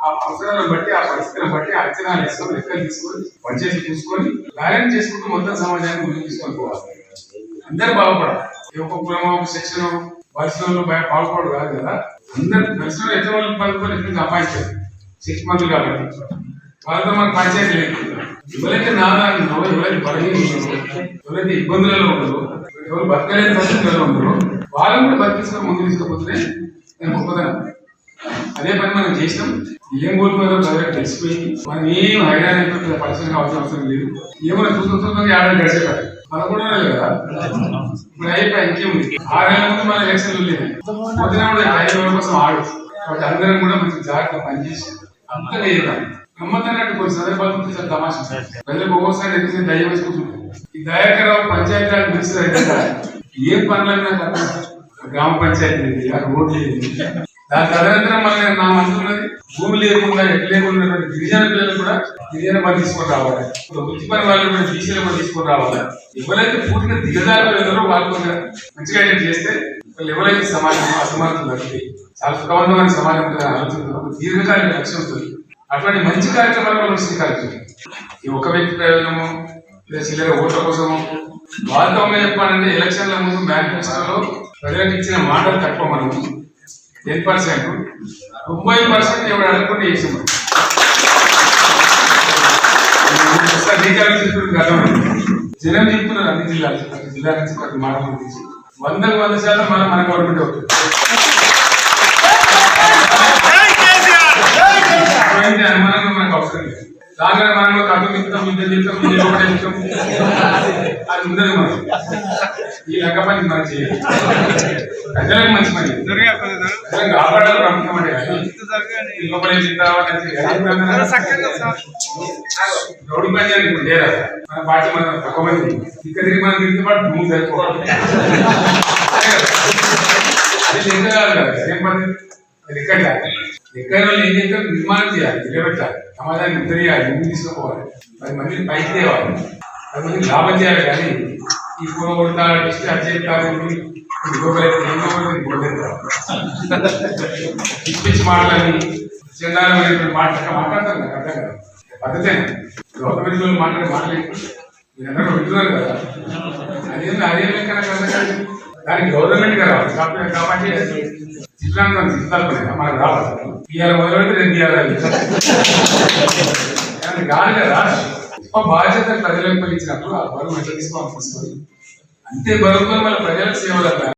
ఆ అవసరాలను బట్టి ఆ పరిస్థితులను బట్టి అంచనాలు వేసుకొని లెక్కలు తీసుకొని బడ్జెట్ చూసుకొని బ్యాలెన్స్ చేసుకుంటూ మొత్తం సమాజాన్ని ముందుకు తీసుకొని పోవాలి. అందరు బాగుపడాలి. ఏ ఒక్క కులమో ఒక శిక్షణ పరిశ్రమలో బాగుపడు కాదు కదా. అందరు పరిశ్రమలు ఎంత వాళ్ళు పాల్గొని ఎంత సంపాదించారు సిక్స్ మంత్లు కాబట్టి. వాళ్ళతో మనకు పంచాయతీ లేదు. ఎవరైతే నాదాన్ని ఎవరైతే బలహీన ఎవరైతే ఇబ్బందులలో ఉండరు ఎవరు బతకలేని పరిస్థితుల్లో ఉండరు వాళ్ళని కూడా బతికించుకొని ముందు తీసుకుపోతే నేను గొప్పదనం. అదే పని మనం చేసినాం. ఏం కోరుకున్నారో ప్రజలకు తెలిసిపోయింది. మనం ఏం హైరాణ అయిపోతుంది పరిస్థితి కావాల్సిన అవసరం లేదు. ఏమైనా చూస్తుందో ఏడాది గడిచేటారు మనం కూడా కదా? ఇప్పుడు అయిపోయి ఇంకేముంది? ఆరు నెలల ముందు మన ఎలక్షన్లు లేదు పొద్దున కూడా ఐదు రోజుల కోసం ఆడు. కాబట్టి అందరం కూడా మంచి జాగ్రత్త పనిచేసి అంతగా చేద్దాం. గమ్మత్తన్నట్టు కొన్ని సందర్భాలు సార్ చాలా తమాషా. ప్రజలకు ఒక్కోసారి ఎందుకంటే దయ వేసి కూర్చుంటారు ఈ దయాకరావు పంచాయతీ పంచాయతీరాజ్ మినిస్టర్ అయితే ఏం పనులైనా కదా గ్రామ పంచాయతీ రోడ్లు దాని తదనంతరం మళ్ళీ నా మనసున్నది భూమి లేకుండా ఎట్లా లేకుండా గిరిజన పిల్లలు కూడా గిరిజన పని తీసుకొని రావాలి. ఇప్పుడు వృత్తి పని వాళ్ళు కూడా బీసీలు కూడా తీసుకొని రావాలి. ఎవరైతే పూర్తిగా దిగదారి పిల్లలు వాళ్ళు మంచిగా ఐడెంట్ చేస్తే వాళ్ళు ఎవరైతే సమాజం అసమానతలు తగ్గి చాలా సుఖవంతమైన సమాజం ఉంటుందని దీర్ఘకాలిక లక్ష్యం ఉంటుంది. అటువంటి మంచి కార్యక్రమాలు మనం స్వీకరించాలి ఈ ఒక వ్యక్తి ప్రయోజనము లేదా చిల్లర ఓట్ల కోసము. వాస్తవంగా చెప్పాలంటే ఎలక్షన్ల ముందు మేనిఫెస్టోలో ప్రజలకు ఇచ్చిన మాటలు తక్కువ మనము. Ten percent. తొంభై పర్సెంట్ ఎవరు అడగకుండా చేసాము అర్థమైంది జనం చెప్తున్నారు అన్ని జిల్లాలు. ప్రతి జిల్లా నుంచి ప్రతి మాటలు గురించి. వందకు వంద శాతం మన మన గవర్నమెంట్ అవుతుంది. అనుమానంగా మనకు అవసరం లేదు. దానిలో చెప్తాం ఇద్దరు చెప్తాం ఇద్దరు ఒకటే చెప్తాం అది ఉండదు మనం ఈ లెక్క పని మనం చేయాలి ప్రజలకు మంచి పని ప్రజలకు కాపాడాలి ప్రభుత్వం అంటే లోపల పని మన పార్టీ తక్కువ మంది ఇక్కడ తిరిగి మనం తిరిగితే పాటు భూమి సరిపోవాలి అది. కాదు కదా ఏం పని అది లెక్క కాదు లెక్క వాళ్ళు ఏం చేస్తారు నిర్మాణం చేయాలి నిలబెట్టాలి సమాజాన్ని ఉత్తరేయాలి ముందు తీసుకుపోవాలి పది మందిని పైకి తేవాలి పది మందికి లాభం చేయాలి కానీ ఈ కూర కొడతా ఇష్ట అచేస్తారు పిచ్చి మాటలని చందాలమైనటువంటి మాటలు మాట్లాడతారు నాకు అర్థం కాదు పద్ధతే గవర్నమెంట్ వాళ్ళు మాట్లాడే మాటలేదు మీరందరూ వింటున్నారు కదా అదేంది అదే లెక్క నాకు అర్థం కాదు దానికి గవర్నమెంట్గా రావాలి కాబట్టి కాబట్టి జిల్లాలో సిద్ధాలు మనకు రావాలి. ఇవాళ మొదలెడితే రేపు ఇవ్వాలి కాదు కదా. గొప్ప బాధ్యత ప్రజలకు ఇచ్చినప్పుడు ఆ బరువు ఎట్లా తీసుకోవాల్సి వస్తుంది. అంతే బరువుతో మన ప్రజలకు సేవలు